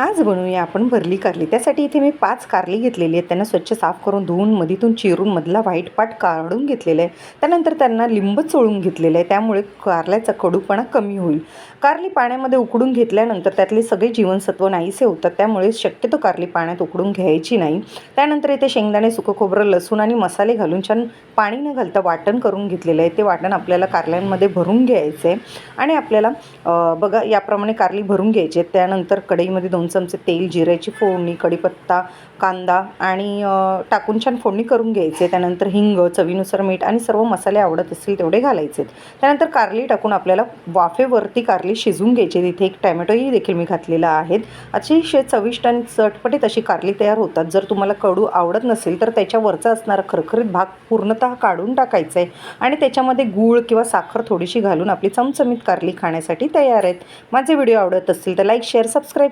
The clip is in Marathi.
आज बनवूया आपण भरली कारली. त्यासाठी इथे मी पाच कारली घेतलेली आहेत. त्यांना स्वच्छ साफ करून धुवून मधीतून चिरून मधला व्हाईट पाट काढून घेतलेला आहे. त्यानंतर त्यांना लिंब चोळून घेतलेलं आहे. त्यामुळे कारल्याचा कडूपणा कमी होईल. कारली पाण्यामध्ये उकडून घेतल्यानंतर त्यातले सगळे जीवनसत्व नाहीसे होतात. त्यामुळे शक्यतो कारली पाण्यात उकडून घ्यायची नाही. त्यानंतर इथे शेंगदाणे सुकं खोबरं लसूण आणि मसाले घालून छान पाणी न घालता वाटण करून घेतलेलं आहे. ते वाटण आपल्याला कारल्यांमध्ये भरून घ्यायचं आहे आणि आपल्याला बघा याप्रमाणे कारली भरून घ्यायची त्यानंतर कढईमध्ये दोन चमचे तेल जिऱ्याची फोडणी कढीपत्ता कांदा आणि टाकून छान फोडणी करून घ्यायचे. त्यानंतर हिंग चवीनुसार मीठ आणि सर्व मसाले आवडत असतील तेवढे घालायचे. आहेत त्यानंतर कारली टाकून आपल्याला वाफेवरती कारली शिजवून घ्यायची. तिथे एक टॅमॅटोही देखील मी घातलेला आहे अतिशय चविष्ट आणि चटपटीत अशी कारली तयार होतात. जर तुम्हाला कडू आवडत नसेल तर त्याच्यावरचा असणारा खरखरीत भाग पूर्णतः काढून टाकायचा आहे आणि त्याच्यामध्ये गूळ किंवा साखर थोडीशी घालून आपली चमचमीत कारली खाण्यासाठी तयार आहेत. माझे व्हिडिओ आवडत असतील तर लाईक शेअर सबस्क्राईब